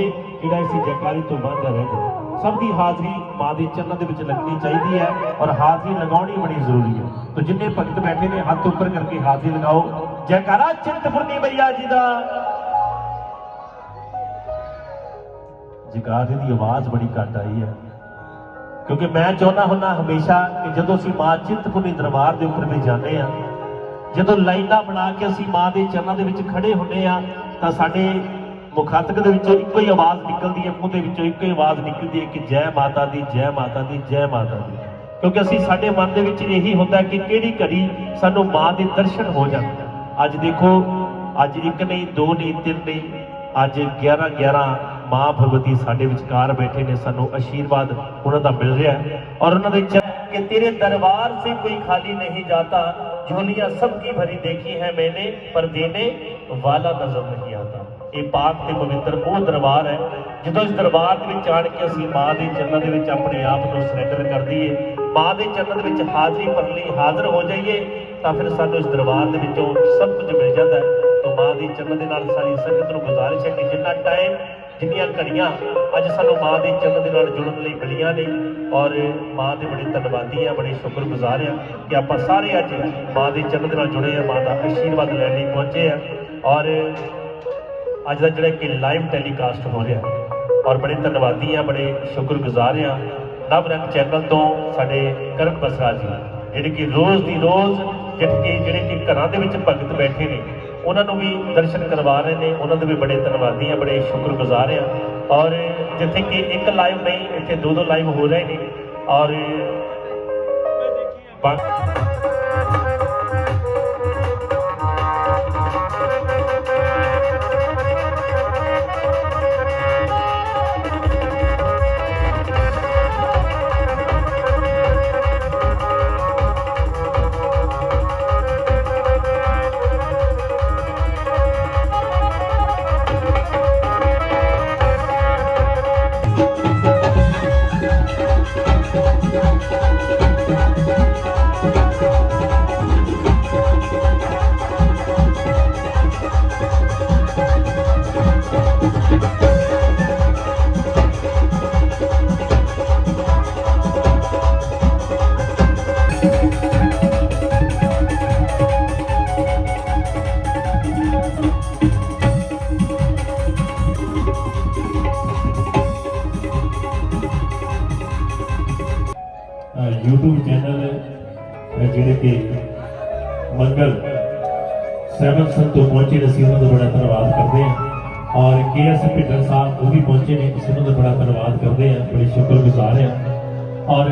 ਵੀ ਜਿਹੜਾ ਇਸੇ ਜੈਕਾਰੀ ਤੋਂ ਵਾਂਝਾ ਰਹਿ ਜਾਏ ਸਭ ਦੀ ਹਾਜ਼ਰੀ ਮਾਂ ਦੇ ਚਰਨਾਂ ਦੇ ਵਿੱਚ ਲੱਗਣੀ ਚਾਹੀਦੀ ਹੈ ਔਰ ਹਾਜ਼ਰੀ ਲਗਾਉਣੀ ਬੜੀ ਜ਼ਰੂਰੀ ਹੈ। ਤੋ ਜਿੰਨੇ ਭਗਤ ਬੈਠੇ ਨੇ, ਹੱਥ ਉੱਪਰ ਕਰਕੇ ਹਾਜ਼ਰੀ ਲਗਾਓ। ਜੈਕਾਰਾ ਚਿੰਤਪੁਰਨੀ ਮਈਆ ਜੀ ਦਾ। ਜਗਾਰੇ ਦੀ ਆਵਾਜ਼ ਬੜੀ ਘੱਟ ਆਈ ਹੈ। ਕਿਉਂਕਿ ਮੈਂ ਚਾਹੁੰਦਾ ਹੁੰਨਾ ਹਮੇਸ਼ਾ ਕਿ ਜਦੋਂ ਅਸੀਂ ਮਾਂ ਚਿੰਤਪੁਰਨੀ ਦਰਬਾਰ ਦੇ ਉੱਪਰ ਵੀ ਜਾਂਦੇ ਆ ਜਦੋਂ ਲਾਈਨਾਂ ਬਣਾ ਕੇ ਅਸੀਂ ਮਾਂ ਦੇ ਚਰਨਾਂ ਦੇ ਵਿੱਚ ਖੜੇ ਹੁੰਦੇ ਆ ਤਾਂ ਸਾਡੇ ਮੁਖਾਤਕ ਦੇ ਵਿੱਚੋਂ ਇੱਕੋ ਹੀ ਆਵਾਜ਼ ਨਿਕਲਦੀ ਹੈ, ਮੂੰਹ ਦੇ ਵਿੱਚੋਂ ਇੱਕੋ ਹੀ ਆਵਾਜ਼ ਨਿਕਲਦੀ ਹੈ ਕਿ ਜੈ ਮਾਤਾ ਦੀ, ਜੈ ਮਾਤਾ ਦੀ, ਜੈ ਮਾਤਾ ਦੀ। ਕਿਉਂਕਿ ਅਸੀਂ ਸਾਡੇ ਮਨ ਦੇ ਵਿੱਚ ਇਹੀ ਹੁੰਦਾ ਕਿ ਕਿਹੜੀ ਘੜੀ ਸਾਨੂੰ ਮਾਂ ਦੇ ਦਰਸ਼ਨ ਹੋ ਜਾਂਦੇ ਅੱਜ ਦੇਖੋ, ਅੱਜ ਇੱਕ ਨਹੀਂ, ਦੋ ਨਹੀਂ, ਤਿੰਨ ਨਹੀਂ, ਅੱਜ 11 11 ਮਾਂ ਭਗਵਤੀ ਸਾਡੇ ਵਿਚਕਾਰ ਬੈਠੇ ਨੇ, ਸਾਨੂੰ ਆਸ਼ੀਰਵਾਦ ਉਹਨਾਂ ਦਾ ਮਿਲ ਰਿਹਾ ਔਰ ਉਹਨਾਂ ਦੇ ਚਰਨ ਕਿ ਤੇਰੇ ਦਰਬਾਰ ਸੇ ਕੋਈ ਖਾਲੀ ਨਹੀਂ ਜਾਤਾ ਝੋਲੀਆਂ ਸਭ ਕੀ ਭਰੀ ਦੇਖੀ ਹੈ ਮੈਨੇ, ਪਰ ਦੇਨੇ ਵਾਲਾ ਨਜ਼ਰ ਨਹੀਂ ਇਹ ਪਾਕ ਤੇ ਪਵਿੱਤਰ ਉਹ ਦਰਬਾਰ ਹੈ। ਜਦੋਂ ਇਸ ਦਰਬਾਰ ਦੇ ਵਿੱਚ ਆਣ ਕੇ ਅਸੀਂ ਮਾਂ ਦੇ ਚਰਨਾਂ ਦੇ ਵਿੱਚ ਆਪਣੇ ਆਪ ਨੂੰ ਸਰੈਂਡਰ ਕਰ ਦਈਏ, ਮਾਂ ਦੇ ਚਰਨਾਂ ਦੇ ਵਿੱਚ ਹਾਜ਼ਰੀ ਭਰਨ ਲਈ ਹਾਜ਼ਰ ਹੋ ਜਾਈਏ, ਤਾਂ ਫਿਰ ਸਾਨੂੰ ਇਸ ਦਰਬਾਰ ਦੇ ਵਿੱਚੋਂ ਸਭ ਕੁਝ ਮਿਲ ਜਾਂਦਾ ਹੈ। ਤਾਂ ਮਾਂ ਦੇ ਚਰਨਾਂ ਦੇ ਨਾਲ ਸਾਰੀ ਸੰਗਤ ਨੂੰ ਗੁਜ਼ਾਰਿਸ਼ ਹੈ ਕਿ ਜਿੰਨਾ ਟਾਈਮ ਜਿੰਨੀਆਂ ਘੜੀਆਂ ਅੱਜ ਸਾਨੂੰ ਮਾਂ ਦੇ ਚਰਨ ਦੇ ਨਾਲ ਜੁੜਨ ਲਈ ਮਿਲੀਆਂ ਨੇ, ਔਰ ਮਾਂ ਦੇ ਬੜੇ ਧੰਨਵਾਦੀ ਆ, ਬੜੇ ਸ਼ੁਕਰਗੁਜ਼ਾਰ ਆ ਕਿ ਆਪਾਂ ਸਾਰੇ ਅੱਜ ਮਾਂ ਦੇ ਚਰਨ ਦੇ ਨਾਲ ਜੁੜੇ ਆ, ਮਾਂ ਦਾ ਆਸ਼ੀਰਵਾਦ ਲੈਣ ਲਈ ਪਹੁੰਚੇ ਆ। ਔਰ ਅੱਜ ਦਾ ਜਿਹੜਾ ਕਿ ਲਾਈਵ ਟੈਲੀਕਾਸਟ ਹੋ ਰਿਹਾ ਔਰ ਬੜੇ ਧੰਨਵਾਦੀ ਆ ਬੜੇ ਸ਼ੁਕਰਗੁਜ਼ਾਰ ਆ ਨਵ ਰੰਗ ਚੈਨਲ ਤੋਂ ਸਾਡੇ ਕਰਨ ਬਸਰਾ ਜੀ ਜਿਹੜੇ ਕਿ ਰੋਜ਼ ਦੀ ਰੋਜ਼ ਕਿ ਜਿਹੜੇ ਕਿ ਘਰਾਂ ਦੇ ਵਿੱਚ ਭਗਤ ਬੈਠੇ ਨੇ ਉਹਨਾਂ ਨੂੰ ਵੀ ਦਰਸ਼ਨ ਕਰਵਾ ਰਹੇ ਨੇ। ਉਹਨਾਂ ਦੇ ਵੀ ਬੜੇ ਧੰਨਵਾਦੀ ਆ ਬੜੇ ਸ਼ੁਕਰਗੁਜ਼ਾਰ ਆ ਔਰ ਜਿੱਥੇ ਕਿ ਇੱਕ ਲਾਈਵ ਨਹੀਂ ਇੱਥੇ ਦੋ ਦੋ ਲਾਈਵ ਹੋ ਰਹੇ ਨੇ। ਔਰ ਬਾ- ਔਰ ਕੇ ਸਾਹਿਬ ਉਹ ਵੀ ਪਹੁੰਚੇ ਨੇ ਅਸੀਂ ਉਹਨਾਂ ਦਾ ਬੜਾ ਧੰਨਵਾਦ ਕਰਦੇ ਹਾਂ, ਬੜੇ ਸ਼ੁਕਰਗੁਜ਼ਾਰ ਹਾਂ। ਔਰ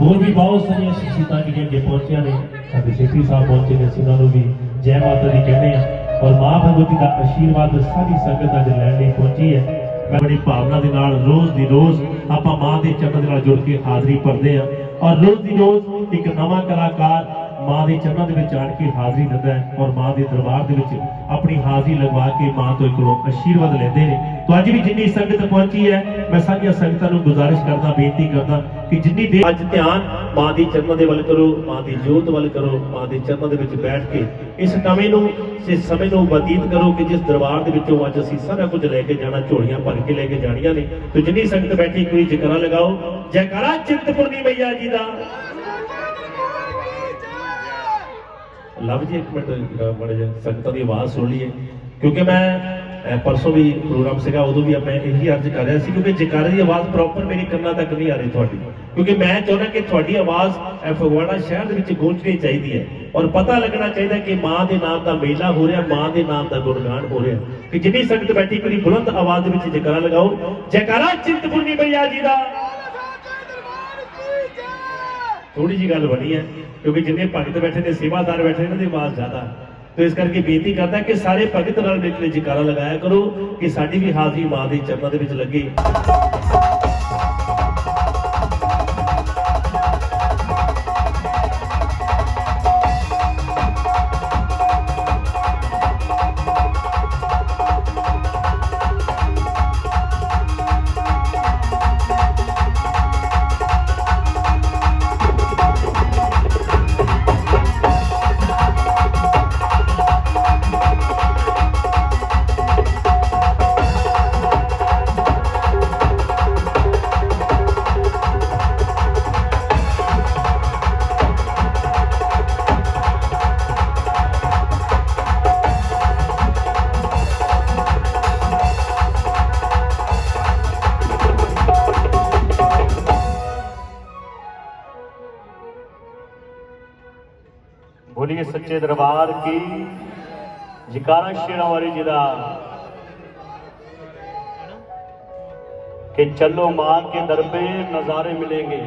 ਹੋਰ ਵੀ ਬਹੁਤ ਸਾਰੀਆਂ ਸ਼ਖਸੀਅਤਾਂ ਜਿਹੜੀਆਂ ਅੱਗੇ ਪਹੁੰਚੀਆਂ ਨੇ, ਸਾਡੇ ਸੇਠੀ ਸਾਹਿਬ ਪਹੁੰਚੇ ਨੇ, ਅਸੀਂ ਉਹਨਾਂ ਨੂੰ ਵੀ ਜੈ ਮਾਤਾ ਦੀ ਕਹਿੰਦੇ ਹਾਂ। ਔਰ ਮਾਂ ਭਗਵਤੀ ਦਾ ਆਸ਼ੀਰਵਾਦ ਸਾਰੀ ਸੰਗਤ ਅੱਜ ਲੈਣ ਲਈ ਪਹੁੰਚੀ ਹੈ। ਮੈਂ ਬੜੀ ਭਾਵਨਾ ਦੇ ਨਾਲ ਰੋਜ਼ ਦੀ ਰੋਜ਼ ਆਪਾਂ ਮਾਂ ਦੇ ਚਰਨ ਦੇ ਨਾਲ ਜੁੜ ਕੇ ਹਾਜ਼ਰੀ ਭਰਦੇ ਹਾਂ। ਔਰ ਰੋਜ਼ ਦੀ ਰੋਜ਼ ਇੱਕ ਨਵਾਂ ਕਲਾਕਾਰ ਮਾਂ ਦੇ ਚਰਨਾਂ ਦੇ ਵਿੱਚ ਆਣ ਕੇ ਹਾਜ਼ਰੀ ਦਿੰਦਾ ਹੈ ਔਰ ਮਾਂ ਦੇ ਦਰਬਾਰ ਦੇ ਵਿੱਚ ਆਪਣੀ ਹਾਜ਼ਰੀ ਲਗਵਾ ਕੇ ਮਾਂ ਤੋਂ ਕੋਲੋਂ ਆਸ਼ੀਰਵਾਦ ਲੈਂਦੇ ਨੇ। ਤਾਂ ਅੱਜ ਵੀ ਜਿੰਨੀ ਸੰਗਤ ਪਹੁੰਚੀ ਹੈ, ਮੈਂ ਸਾਰੀਆਂ ਸੰਗਤਾਂ ਨੂੰ ਗੁਜ਼ਾਰਿਸ਼ ਕਰਦਾ, ਬੇਨਤੀ ਕਰਦਾ ਕਿ ਜਿੰਨੀ ਦੇਰ ਅੱਜ ਧਿਆਨ ਮਾਂ ਦੀ ਚਰਨਾਂ ਦੇ ਵੱਲ ਕਰੋ, ਮਾਂ ਦੀ ਜੋਤ ਵੱਲ ਕਰੋ, ਮਾਂ ਦੇ ਚਰਨਾਂ ਦੇ ਵਿੱਚ ਬੈਠ ਕੇ ਇਸ ਨਵੇਂ ਨੂੰ, ਇਸ ਸਮੇਂ ਨੂੰ ਬਤੀਤ ਕਰੋ ਕਿ ਜਿਸ ਦਰਬਾਰ ਦੇ ਵਿੱਚੋਂ ਅੱਜ ਅਸੀਂ ਸਾਰਾ ਕੁਝ ਲੈ ਕੇ ਜਾਣਾ, ਝੋਲੀਆਂ ਭਰ ਕੇ ਲੈ ਕੇ ਜਾਣੀਆਂ ਨੇ। ਤੇ ਜਿੰਨੀ ਸੰਗਤ ਬੈਠੀ ਕੋਈ ਜਕਰਾ ਲਗਾਓ। ਜੈਕਾਰਾ ਚਿੰਤਪੁਰਨੀ ਮਈਆ ਜੀ ਦਾ। ਲਵ ਜੀ ਇੱਕ ਮਿੰਟ ਬੜੇ ਸੰਗਤਾਂ ਦੀ ਆਵਾਜ਼ ਸੁਣ ਲਈਏ। ਕਿਉਂਕਿ ਮੈਂ ਪਰਸੋਂ ਵੀ ਪ੍ਰੋਗਰਾਮ ਸੀਗਾ, ਉਦੋਂ ਵੀ ਮੈਂ ਇਹੀ ਅਰਜ਼ ਕਰ ਰਿਹਾ ਸੀ, ਕਿਉਂਕਿ ਜਕਾਰੇ ਦੀ ਆਵਾਜ਼ ਪ੍ਰੋਪਰ ਮੇਰੇ ਕੰਨਾਂ ਤੱਕ ਨਹੀਂ ਆ ਰਹੀ ਤੁਹਾਡੀ। ਕਿਉਂਕਿ ਮੈਂ ਚਾਹੁੰਦਾ ਕਿ ਤੁਹਾਡੀ ਆਵਾਜ਼ ਫਗਵਾੜਾ ਸ਼ਹਿਰ ਦੇ ਵਿੱਚ ਗੂੰਜਣੀ ਚਾਹੀਦੀ ਹੈ। ਔਰ ਪਤਾ ਲੱਗਣਾ ਚਾਹੀਦਾ ਕਿ ਮਾਂ ਦੇ ਨਾਮ ਦਾ ਮੇਲਾ ਹੋ ਰਿਹਾ, ਮਾਂ ਦੇ ਨਾਮ ਦਾ ਗੁਣਗਾਨ ਹੋ ਰਿਹਾ। ਕਿ ਜਿੰਨੀ ਸੰਗਤ ਬੈਠੀ ਕੋਈ ਬੁਲੰਦ ਆਵਾਜ਼ ਦੇ ਵਿੱਚ ਜਕਾਰਾ ਲਗਾਓ। ਜੈਕਾਰਾ ਚਿੰਤਪੁਰਨੀ ਮਈਆ ਜੀ ਦਾ। ਥੋੜੀ ਜੀ ਗੱਲ ਬਣੀ ਹੈ, ਕਿਉਂਕਿ ਜਿੰਨੇ ਭਗਤ ਬੈਠੇ ਨੇ, ਸੇਵਾਦਾਰ ਬੈਠੇ ਨੇ ਇਹਨਾਂ ਦੀ ਆਵਾਜ਼ ਜ਼ਿਆਦਾ। ਤੇ ਇਸ ਕਰਕੇ ਬੇਨਤੀ ਕਰਦਾ ਕਿ ਸਾਰੇ ਭਗਤ ਨਾਲ ਮਿਲ ਕੇ ਜਕਾਰਾ ਲਗਾਇਆ ਕਰੋ ਕਿ ਸਾਡੀ ਵੀ ਹਾਜ਼ਰੀ ਮਾਂ ਦੇ ਚਰਨਾਂ ਦੇ ਵਿੱਚ ਲੱਗੇ। बोलिए सच्चे दरबार की जकारा शेरा वाली जी ਦਾ कि चलो माँ के दर पे नजारे मिलेंगे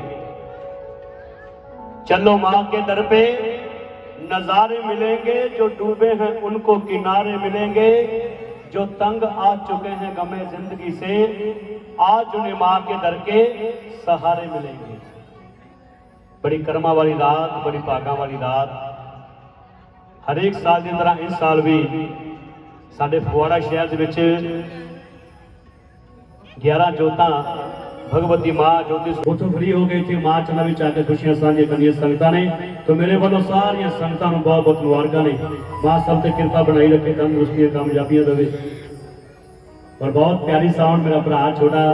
चलो माँ के दर पे नजारे मिलेंगे जो डूबे हैं उनको किनारे मिलेंगे जो तंग आ चुके हैं गमे जिंदगी से आज उन्हें माँ के दर के सहारे मिलेंगे ਬੜੀ ਕਰਮਾਂ ਵਾਲੀ ਰਾਤ ਬੜੀ ਭਾਗਾਂ ਵਾਲੀ ਰਾਤ ਹਰੇਕ ਸਾਲ ਦੀ ਤਰ੍ਹਾਂ ਇਸ ਸਾਲ ਵੀ ਸਾਡੇ ਫਗਵਾੜਾ ਸ਼ਹਿਰ ਦੇ ਵਿੱਚ 11 ਜੋਤਾਂ ਭਗਵਤੀ ਮਾਂ ਜੋਤੀ ਉਥੋਂ ਫਰੀ ਹੋ ਗਈ ਤੇ ਮਾਂ ਚੰਨਾ ਵਿੱਚ ਆ ਕੇ ਖੁਸ਼ੀਆਂ ਸਾਂਝੀਆਂ ਕਰਨੀਆਂ ਸੰਗਤਾਂ ਨੇ ਤੇ ਮੇਰੇ ਵੱਲੋਂ ਸਾਰੀਆਂ ਸੰਗਤਾਂ ਨੂੰ ਬਹੁਤ ਬਹੁਤ ਮੁਬਾਰਕਾਂ ਨੇ ਮਾਂ ਸਭ ਤੇ ਕਿਰਪਾ ਬਣਾਈ ਰੱਖੇ ਤੰਦਰੁਸਤੀਆਂ ਕਾਮਯਾਬੀਆਂ ਦੇਵੇ ਪਰ ਬਹੁਤ ਪਿਆਰੀ ਸਾਊਂਡ ਮੇਰਾ ਭਰਾ ਛੋਟਾ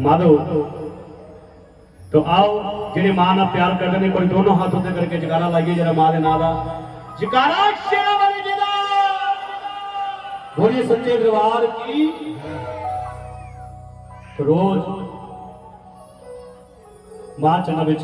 ਮਾਧੋ तो आओ ਜਿਹੜੇ ਮਾਂ ਨਾਲ ਪਿਆਰ ਕਰਦੇ ਨੇ ਕੋਈ ਦੋਨੋਂ ਹੱਥ ਉੱਤੇ ਕਰਕੇ ਜਕਾਰਾ ਲਾਈਏ ਜਿਹੜਾ ਮਾਂ ਦੇ ਨਾਂ ਦਾ ਜਕਾਰਾ ਸ਼ੇਰਾ ਜੀ ਦਾ ਬੋਲੀਏ ਸੱਚੇ ਦਰਬਾਰ ਕੀ? ਰੋਜ਼। ਮਾਂ ਚੰਨਾ ਵਿੱਚ।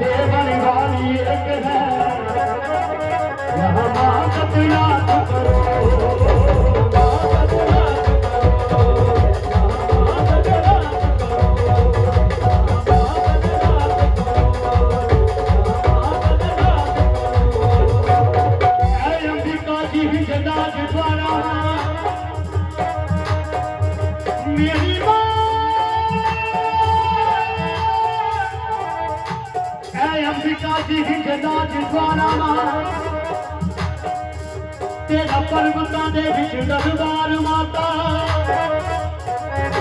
देवन वाली एक है। यहाँ माँ का ਤੇਰਾ ਪਰਬਤਾਂ ਦੇ ਵਿੱਚ ਦਰਬਾਰ ਮਾਤਾ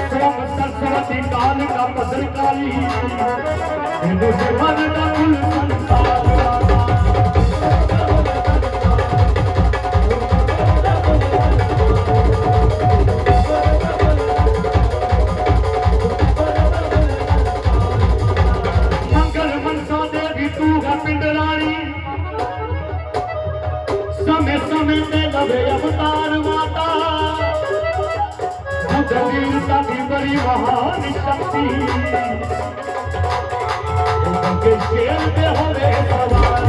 ਸਭ ਦਰਸ਼ਨ ਦੀ ਗਾਲ ਦਾ ਪਦਰਕਾਰੀ ਇਹਨੂੰ ਮਨ ਦਾ ਫੁੱਲ ਸੰਸਾਰ परिवहन शक्ति उनके खेल में हो रे सवार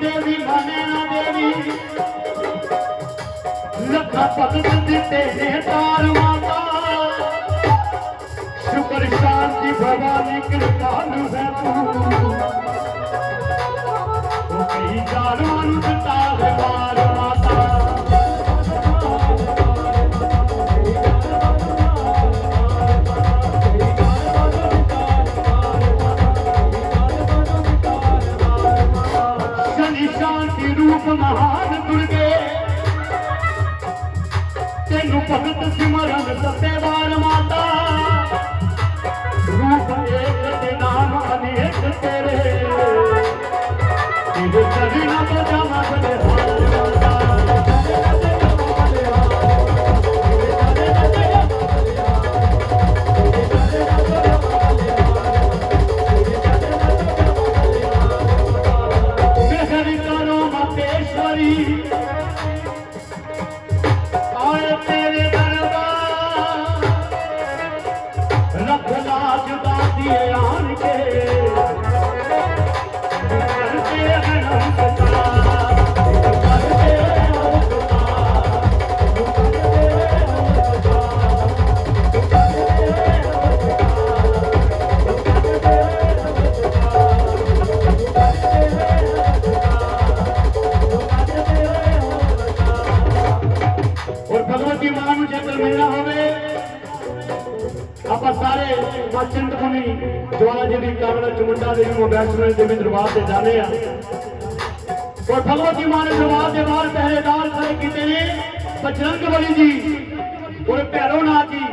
देवी लखा पगत तेरे Karina Bada सारे चिंतमुनी ज्वाला जी भी कर चमुंडा देवी वैष्णो देवी दरबार से जाने और फलो जी मारे दरबार के बाहर पहरेदार खड़े किए बजरंग बली जी। और भैरो नाथ जी,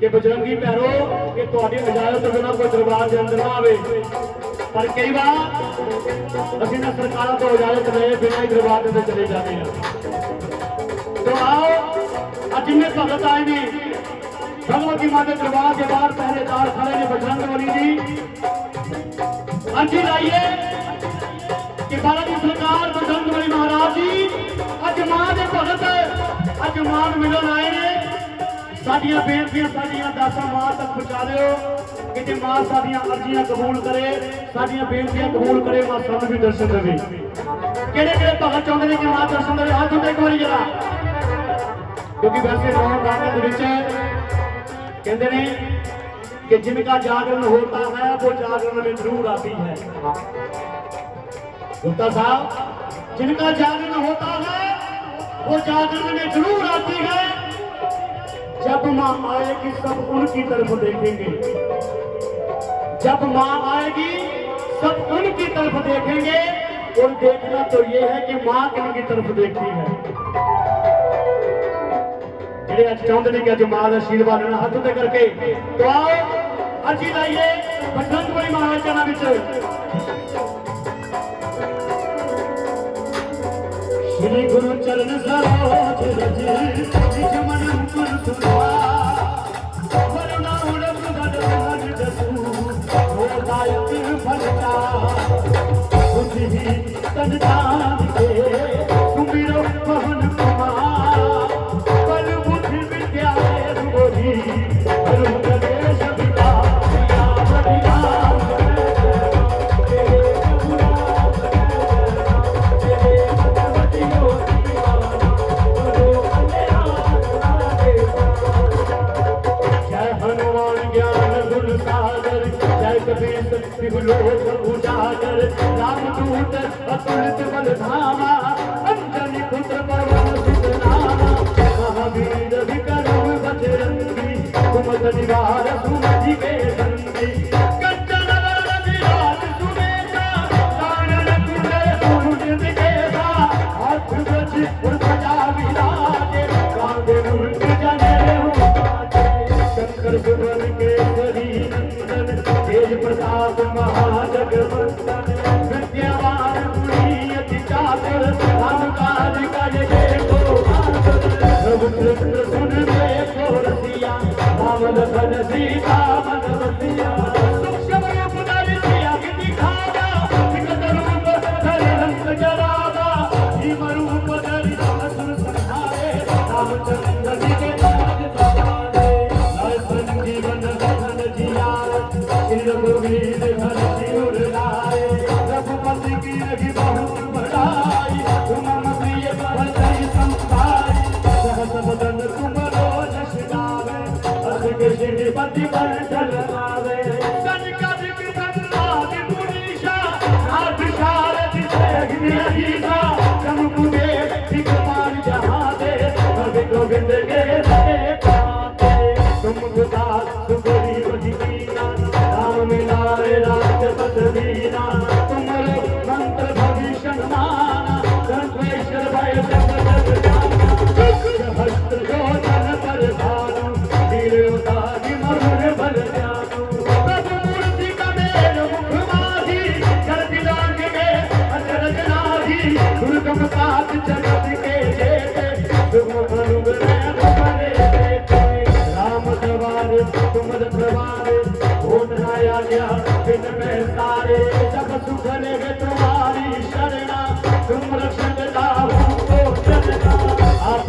कि बजरंगी भैरो, कि इजाज़त बिना कोई दरबार के अंदर ना आए पर कई बार अभी ना सरकार को तो इजाज़त रहे बिना ही दरबार के चले जाते हैं। तो आओ अजिन्हें भगत आए भी समूह की मदद करवा के बाद पहरेदार खड़े ने बजरंग बली जी। अंजी लाइए कि भारत की सरकार बजरंग बली महाराज जी अजमान के भगत अजमान मिलन आए ने। साडिया बेनतियाँ साडिया दासा माँ तक पहुँचा दियो कि जे माँ साडिया अर्जियाँ कबूल करे साडिया बेनतियाँ कबूल करे माँ सब भी दर्शन देवे। केड़े केड़े भगत चाहते ने कि माँ दर्शन देवे? हाथ उठे एक बारी जरा। क्योंकि वैसे नौ गाने के कहते ने कि जिनका जागरण होता है वो जागरण में ज़रूर आती है गुप्ता साहब जिनका जागरण होता है वो जागरण में ज़रूर आती है जब माँ आएगी सब उनकी तरफ़ देखेंगे जब माँ आएगी सब उनकी तरफ़ देखेंगे और देखना तो ये है कि माँ किनकी तरफ़ देखती है ਜਿਹੜੇ ਅੱਜ ਚਾਹੁੰਦੇ ਨੇ ਕਿ ਅੱਜ ਮਾਂ ਦਾ ਆਸ਼ੀਰਵਾਦ ਲੈਣਾ ਹੱਥ ਉੱਤੇ ਕਰਕੇ ਤੋ ਆਓ ਅਰਜੀ ਲਾਈਏ ਬਸੰਤ ਬੜੀ ਵਿੱਚ। ਸ਼੍ਰੀ ਗੁਰੂ ਚਰਨ ਸਰੋਜ ਰਜ ਜਿਸ ਮਨ ਮੁਕਰ ਸੁਨਾ ਵਰਨਾ ਉੜਮ ਗੜ ਹਰ ਜਸੂ ਹੋ ਦਾਇਕ ਫਲਤਾ ਕੁਝ ਤਨ ਜਾਣ दूत अतुलित बल धामा अंजनी पुत्र पवन सुत नामा महावीर विक्रम बजरंगी तुम निवार सुमति के सीता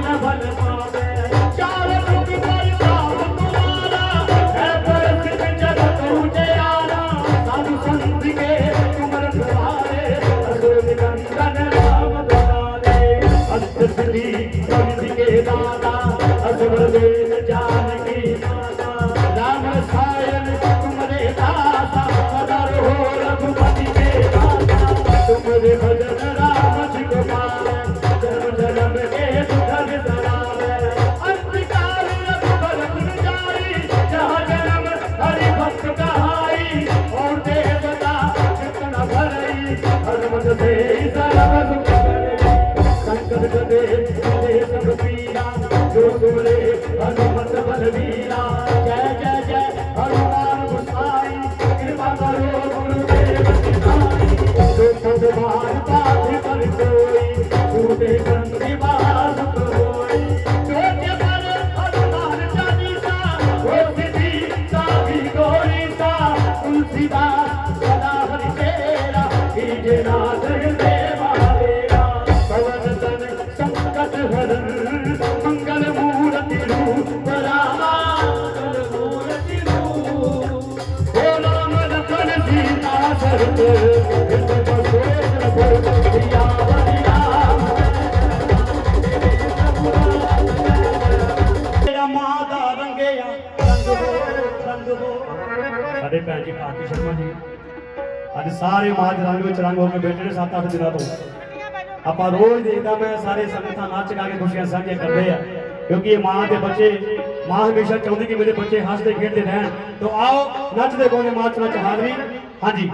सोई मरत ਭੈਣ ਜੀ ਭਾਰਤੀ ਸ਼ਰਮਾ ਜੀ। ਅੱਜ ਸਾਰੇ ਮਾਜ ਰੰਗ ਵਿੱਚ ਰੰਗ ਹੋ ਕੇ ਬੈਠੇ ਨੇ 7-8 ਦਿਨਾਂ ਤੋਂ। ਆਪਾਂ ਰੋਜ਼ ਦੇਖਦਾ ਮੈਂ ਸਾਰੇ ਸੰਗਤਾਂ ਨਾਚ ਗਾ ਕੇ ਖੁਸ਼ੀਆਂ ਸਾਂਝੀਆਂ ਕਰਦੇ ਆ। ਕਿਉਂਕਿ ਇਹ ਮਾਂ ਦੇ ਬੱਚੇ, ਮਾਂ ਹਮੇਸ਼ਾ ਚਾਹੁੰਦੀ ਕਿ ਮੇਰੇ ਬੱਚੇ ਹੱਸਦੇ, ਖੇਡਦੇ ਰਹਿਣ। ਤੋਂ ਆਓ, ਨੱਚਦੇ ਗਾਉਂਦੇ ਮਾਂ ਚ ਨੱਚ ਹਾਜ਼ਰੀ। ਹਾਂਜੀ।